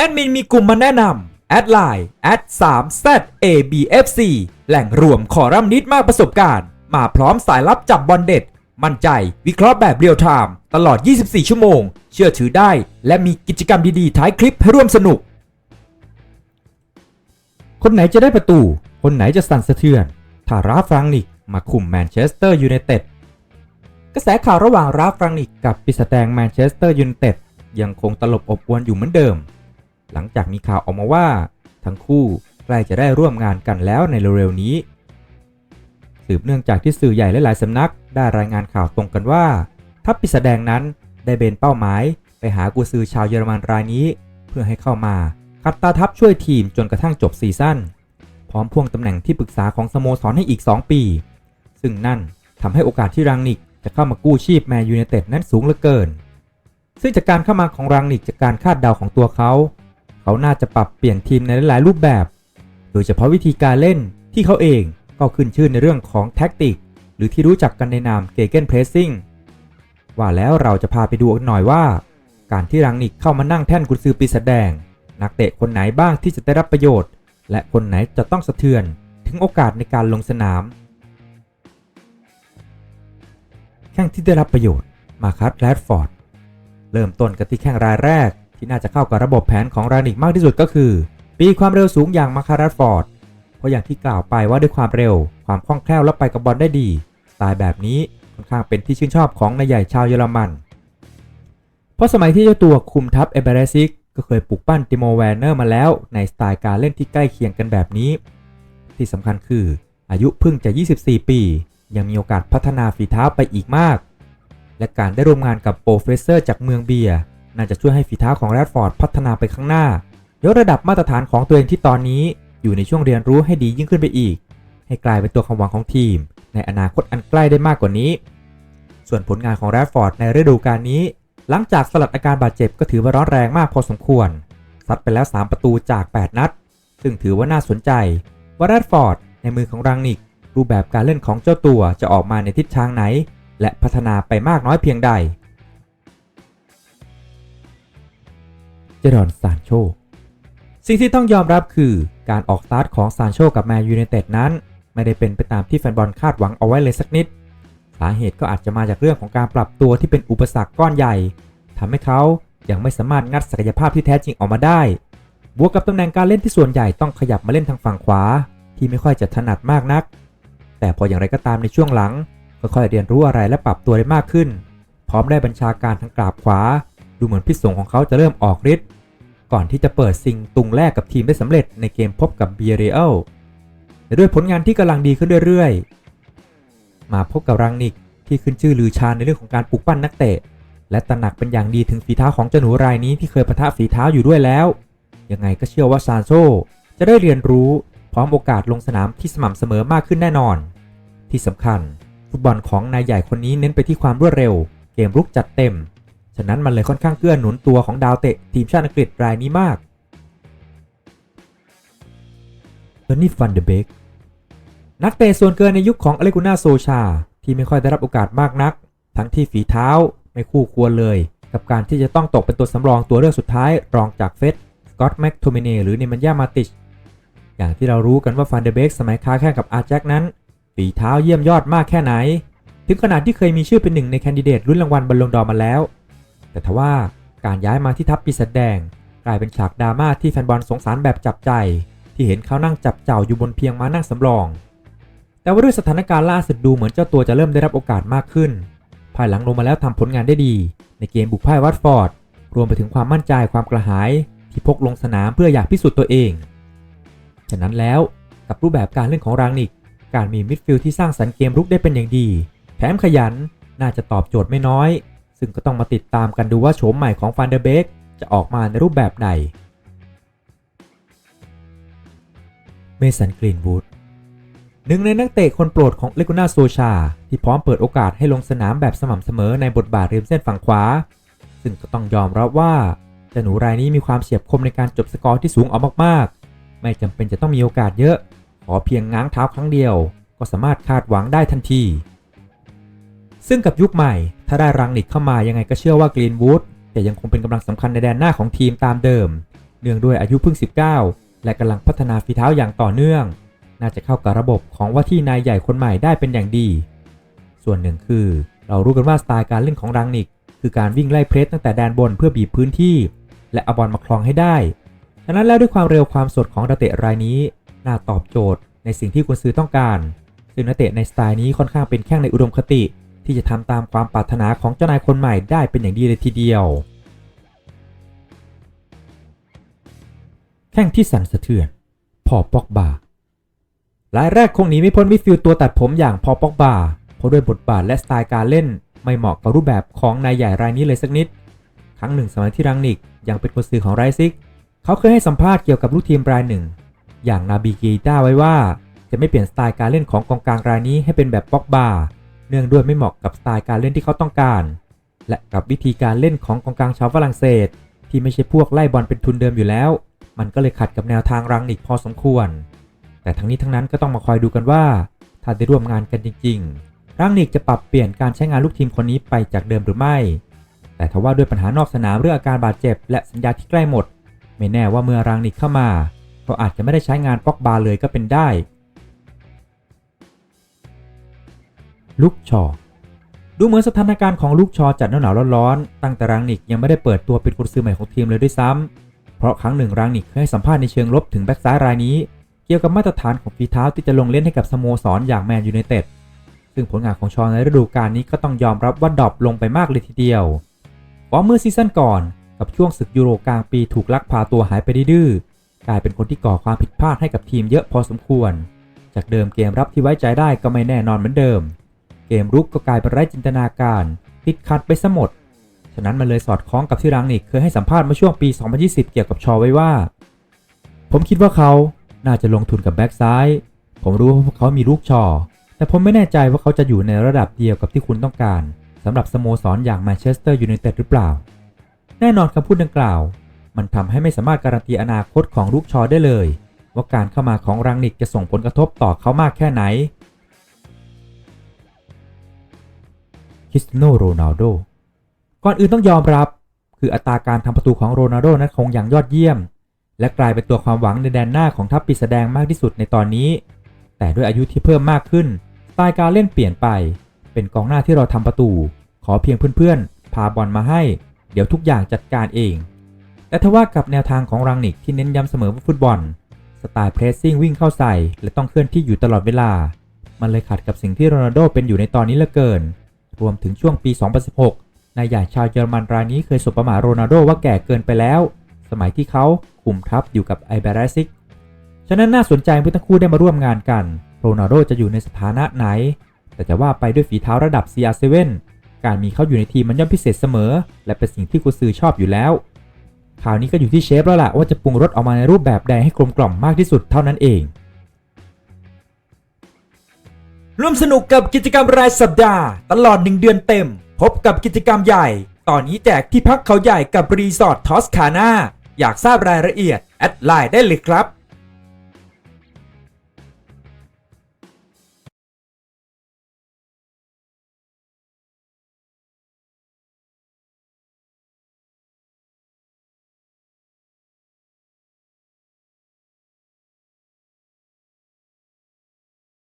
แอดมินมีกลุ่มมาแนะนำแอดไลน์แอด3 z a b f c แหล่งรวมคอรัมนิดมากประสบการณ์ มาพร้อมสายลับจับบอลเด็ด มั่นใจวิเคราะห์แบบเรียลไทม์ตลอด 24 ชั่วโมง เชื่อถือได้ และมีกิจกรรมดีๆ ท้ายคลิปให้ร่วมสนุก คนไหนจะได้ประตู คนไหนจะสั่นสะเทือนถ้าราฟรังนิกมาคุมแมนเชสเตอร์ยูไนเต็ดกระแสข่าวระหว่างราฟรังนิกกับปิสแตงแมนเชสเตอร์ยูไนเต็ดยังคงตลบอบอวนอยู่เหมือนเดิม หลังจากมีข่าวออกมาว่า ทั้งคู่ใกล้จะได้ร่วมงานกันแล้วในเร็วๆนี้ สืบเนื่องจากที่สื่อใหญ่ลหลายๆสำนัก ได้รายงานข่าวตรงกันว่า ทัพปิสแดงนั้นได้เบนเป้าหมายไปหากุซือชาวเยอรมันรายนี้ เพื่อให้เข้ามาคัดตาทัพช่วยทีมจนกระทั่งจบซีซั่นพร้อมพ่วงตำแหน่งที่ปรึกษาของสโมสรให้อีก 2 ปี ซึ่งนั่นทำให้โอกาสที่รังนิกจะเข้ามากู้ชีพแมนยูไนเต็ดนั้นสูงเหลือเกิน ซึ่งจากการเข้ามาของรังนิกจากการคาดเดาของตัวเขา เขาน่าจะปรับเปลี่ยนทีมในหลายๆรูปแบบ โดยเฉพาะวิธีการเล่นที่เขาเองก็ขึ้นชื่อในเรื่องของแท็กติก หรือที่รู้จักกันในนามเกเกนเพรสซิ่งว่าแล้วเราจะพาไปดูกันหน่อยว่า การที่รังนิกเข้ามานั่งแท่นกุนซือปีศาจแดง นักเตะคนไหนบ้างที่จะได้รับประโยชน์ และคนไหนจะต้องสะเทือนถึงโอกาสในการลงสนามแข้งที่ได้รับประโยชน์มาคัสแรดฟอร์ด เริ่มต้นกันที่แข้งรายแรก ที่น่าจะเข้ากับระบบแผนของรานิกมากที่สุดก็คือ ปีความเร็วสูงอย่างมาคารัสฟอร์ด เพราะอย่างที่กล่าวไปว่าด้วยความเร็ว ความคล่องแคล่วและไปกับบอลได้ดี สไตล์แบบนี้ค่อนข้างเป็นที่ชื่นชอบของนายใหญ่ชาวเยอรมัน เพราะสมัยที่เจ้าตัวคุมทัพเอเบเรซิกก็เคยปลุกปั้นติโมแวนเนอร์มาแล้วในสไตล์การเล่นที่ใกล้เคียงกันแบบนี้ ที่สำคัญคืออายุเพิ่งจะ 24 ปี ยังมีโอกาสพัฒนาฝีเท้าไปอีกมาก และการได้ร่วมงานกับโปรเฟสเซอร์จากเมืองเบีย น่าจะช่วยให้ฝีเท้าของแรดฟอร์ดพัฒนาไปข้างหน้ายกระดับมาตรฐานของตัวเองที่ตอนนี้ อยู่ในช่วงเรียนรู้ให้ดียิ่งขึ้นไปอีก ให้กลายเป็นตัวความหวังของทีม ในอนาคตอันใกล้ได้มากกว่านี้ ส่วนผลงานของแรดฟอร์ดในฤดูกาลนี้ หลังจากสลัดอาการบาดเจ็บก็ถือว่าร้อนแรงมากพอสมควรซัดไปแล้ว 3 ประตูจาก 8 นัด ซึ่งถือว่าน่าสนใจ ว่าแรดฟอร์ดในมือของรังนิก รูปแบบการเล่นของเจ้าตัวจะออกมาในทิศทางไหน และพัฒนาไปมากน้อยเพียงใด เจดอนซานโช สิ่งที่ต้องยอมรับคือการออกสตาร์ทของซานโชกับแมนยูไนเต็ดนั้น ไม่ได้เป็นไปตามที่แฟนบอลคาดหวังเอาไว้เลยสักนิด สาเหตุก็อาจจะมาจากเรื่องของการปรับตัวที่เป็นอุปสรรคก้อนใหญ่ทำให้เขายังไม่สามารถงัดศักยภาพที่แท้จริงออกมาได้ บวกกับตำแหน่งการเล่นที่ส่วนใหญ่ต้องขยับมาเล่นทางฝั่งขวา ที่ไม่ค่อยจะถนัดมากนัก แต่พออย่างไรก็ตามในช่วงหลังค่อยๆเรียนรู้อะไรและปรับตัวได้มากขึ้น พร้อมได้บัญชาการทางกราบขวา ดูเหมือนพิษสงของเขาจะเริ่มออกฤทธิ์ก่อนที่จะเปิดซิงตุงแรกกับทีมได้สำเร็จในเกมพบกับเบียเรอัลแต่ด้วยผลงานที่กำลังดีขึ้นเรื่อยๆ มาพบกับรังนิกที่ขึ้นชื่อลือชาในเรื่องของการปลุกปั้นนักเตะ และตระหนักเป็นอย่างดีถึงฝีเท้าของเจ้าหนูรายนี้ที่เคยปะทะฝีเท้าอยู่ด้วยแล้ว ยังไงก็เชื่อว่าซานโซจะได้เรียนรู้พร้อมโอกาสลงสนามที่สม่ำเสมอมากขึ้นแน่นอน ที่สำคัญ ฟุตบอลของนายใหญ่คนนี้เน้นไปที่ความรวดเร็ว เกมรุกจัดเต็ม ฉะนั้นมันเลยค่อนข้างเกื้อหนุนตัวของดาวเตะทีมชาติอังกฤษรายนี้มากดอนนี่ฟันเดเบกนักเตะส่วนเกินในยุคของอเลกุน่าโซชา ที่ไม่ค่อยได้รับโอกาสมากนัก ทั้งที่ฝีเท้าไม่คู่ควรเลย กับการที่จะต้องตกเป็นตัวสำรองตัวเลือกสุดท้ายรองจากเฟสสกอตแม็กโทมิเนหรือเนมันยามาติชอย่างที่เรารู้กันว่าฟันเดเบกสมัยค้าแข่งกับอาแจ็คนั้น ฝีเท้าเยี่ยมยอดมากแค่ไหน ถึงขนาดที่เคยมีชื่อเป็นหนึ่งในแคนดิเดตรุ่นรางวัลบอลลงดอมาแล้ว แต่ทว่าการย้ายมาที่ทัพปีศาจแดง กลายเป็นฉากดราม่าที่แฟนบอลสงสารแบบจับใจ ที่เห็นเขานั่งจับเจ้าอยู่บนเพียงม้านั่งสำรอง แต่ว่าด้วยสถานการณ์ล่าสุดดูเหมือนเจ้าตัวจะเริ่มได้รับโอกาสมากขึ้น ภายหลังลงมาแล้วทำผลงานได้ดี ในเกมบุกพ่ายวัตฟอร์ด รวมไปถึงความมั่นใจความกระหาย ที่พกลงสนามเพื่ออยากพิสูจน์ตัวเอง ฉะนั้นแล้วกับรูปแบบการเล่นของรางนิก การมีมิดฟิลด์ที่สร้างสรรค์เกมรุกได้เป็นอย่างดี แถมขยันน่าจะตอบโจทย์ไม่น้อย ซึ่งก็ต้องมาติดตามกันดูว่าโฉมใหม่ของฟันเดอร์เบกจะออกมาในรูปแบบใดเมสันกรีนวูดหนึ่งในนักเตะคนโปรดของเลกูน่าโซชา ที่พร้อมเปิดโอกาสให้ลงสนามแบบสม่ำเสมอในบทบาทริมเส้นฝั่งขวา ซึ่งก็ต้องยอมรับว่าเจ้าหนูรายนี้มีความเฉียบคมในการจบสกอร์ที่สูงเอามากๆ ไม่จำเป็นจะต้องมีโอกาสเยอะ ขอเพียงง้างเท้าครั้งเดียว ก็สามารถคาดหวังได้ทันที ซึ่งกับยุคใหม่ ถ้าได้รังนิกเข้ามายังไงก็เชื่อว่ากรีนวูดจะยังคงเป็นกำลังสำคัญในแดนหน้าของทีมตามเดิม เนื่องด้วยอายุเพิ่ง 19 และกำลังพัฒนาฝีเท้าอย่างต่อเนื่อง น่าจะเข้ากับระบบของว่าที่นายใหญ่คนใหม่ได้เป็นอย่างดี ส่วนหนึ่งคือ เรารู้กันว่าสไตล์การเล่นของรังนิก คือการวิ่งไล่เพรสตั้งแต่แดนบนเพื่อบีบพื้นที่ และเอาบอลมาครองให้ได้ ฉะนั้นแล้วด้วยความเร็วความสดของนักเตะรายนี้ น่าตอบโจทย์ในสิ่งที่กุนซื้อต้องการ ซึ่งนักเตะในสไตล์นี้ค่อนข้างเป็นแข้งในอุดมคติ ที่จะทำตามความปรารถนาของเจ้านายคนใหม่ได้เป็นอย่างดีเลยทีเดียว แข้งที่สั่นสะเทือน พอปอกบารายแรกคงหนีไม่พ้นมิดฟิลด์ตัวตัดผมอย่างพอปอกบาเพราะด้วยบทบาทและสไตล์การเล่นไม่เหมาะกับรูปแบบของนายใหญ่รายนี้เลยสักนิด ครั้งหนึ่งสมัยที่รังนิกยังเป็นคนซื้อของไรซิก เขาเคยให้สัมภาษณ์เกี่ยวกับลูกทีมรายหนึ่ง อย่างนาบีกีต้าไว้ว่า จะไม่เปลี่ยนสไตล์การเล่นของกองกลางรายนี้ให้เป็นแบบปอกบา เนื่องด้วยไม่เหมาะกับสไตล์การเล่นที่เขาต้องการ และกับวิธีการเล่นของกองกลางชาวฝรั่งเศส ที่ไม่ใช่พวกไล่บอลเป็นทุนเดิมอยู่แล้ว มันก็เลยขัดกับแนวทางรังนิกพอสมควร แต่ทั้งนี้ทั้งนั้นก็ต้องมาคอยดูกันว่า ถ้าได้ร่วมงานกันจริง ๆ รังนิกจะปรับเปลี่ยนการใช้งานลูกทีมคนนี้ไปจากเดิมหรือไม่ แต่ทว่าด้วยปัญหานอกสนามเรื่องอาการบาดเจ็บ และสัญญาที่ใกล้หมด ไม่แน่ว่าเมื่อรังนิกเข้ามาเขาอาจจะไม่ได้ใช้งานปอกบาเลยก็เป็นได้ ลุกชอ ดูเหมือนสถานการณ์ของลูกชอจัดหนาวร้อนๆตั้งแต่รังนิกยังไม่ได้เปิดตัวเป็นกุญซือใหม่ของทีมเลยด้วยซ้ำเพราะครั้งหนึ่งรังนิกเคยสัมภาษณ์ในเชิงลบถึงแบ็กซ้ายรายนี้ เกี่ยวกับมาตรฐานของฝีเท้าที่จะลงเล่นให้กับสโมสรอย่างแมนยูไนเต็ดซึ่งผลงานของชอในฤดูกาลนี้ก็ต้องยอมรับว่าดรอปลงไปมากเลยทีเดียวเพราะเมื่อซีซั่นก่อนกับช่วงศึกยูโรกลางปีถูกลักพาตัวหายไปดื้อกลายเป็นคนที่ก่อความผิดพลาดให้กับทีมเยอะพอสมควร จากเดิมเกมรับที่ไว้ใจได้ก็ไม่แน่นอนเหมือนเดิม เกมรุกก็กลายเป็นไร้จินตนาการ ติดขัดไปซะหมด ฉะนั้นมันเลยสอดคล้องกับที่รังนิกเคยให้สัมภาษณ์เมื่อช่วงปี 2020 เกี่ยวกับชอไว้ว่า ผมคิดว่าเขาน่าจะลงทุนกับแบ็กซ้าย ผมรู้ว่าพวกเขามีลูกชอ แต่ผมไม่แน่ใจว่าเขาจะอยู่ในระดับเดียวกับที่คุณต้องการสำหรับสโมสรอย่างแมนเชสเตอร์ยูไนเต็ดหรือเปล่า แน่นอนคำพูดดังกล่าว มันทำให้ไม่สามารถการันตีอนาคตของลูกชอได้เลย ว่าการเข้ามาของรังนิกจะส่งผลกระทบต่อเขามากแค่ไหน คริสเตียโนโรนัลโดก่อนอื่นต้องยอมรับ คืออัตราการทำประตูของโรนัลโดนั้นคงอย่างยอดเยี่ยม และกลายเป็นตัวความหวังในแดนหน้าของทัพปีศาจแดงมากที่สุดในตอนนี้ แต่ด้วยอายุที่เพิ่มมากขึ้นสไตล์การเล่นเปลี่ยนไป เป็นกองหน้าที่เราทำประตู ขอเพียงเพื่อนๆ พาบอลมาให้ เดี๋ยวทุกอย่างจัดการเอง แต่ทว่ากับแนวทางของรังนิกที่เน้นย้ำเสมอว่าฟุตบอล สไตล์เพรสซิ่งวิ่งเข้าใส่ และต้องเคลื่อนที่อยู่ตลอดเวลา มันเลยขัดกับสิ่งที่โรนัลโดเป็นอยู่ในตอนนี้เหลือเกิน รวมถึงช่วงปี 2016 นายใหญ่ชาวเยอรมันรายนี้เคยสบประมาทโรนัลโดว่าแก่เกินไปแล้ว สมัยที่เขาคุมทัพอยู่กับไอเบรซิก ฉะนั้นน่าสนใจเมื่อทั้งคู่ได้มาร่วมงานกัน โรนัลโดจะอยู่ในสถานะไหน แต่จะว่าไปด้วยฝีเท้าระดับ CR7 การมีเขาอยู่ในทีมมันย่อมพิเศษเสมอ และเป็นสิ่งที่กุซือชอบอยู่แล้วคราวนี้ก็อยู่ที่เชฟแล้วล่ะว่าจะปรุงรสออกมาในรูปแบบใดให้กลมกล่อมมากที่สุดเท่านั้นเอง ร่วมสนุกกับกิจกรรมรายสัปดาห์ ตลอด 1 เดือนเต็ม พบกับกิจกรรมใหญ่ ตอนนี้แจกที่พักเขาใหญ่กับรีสอร์ททอสคาน่าอยากทราบรายละเอียด แอดไลน์ได้เลยครับ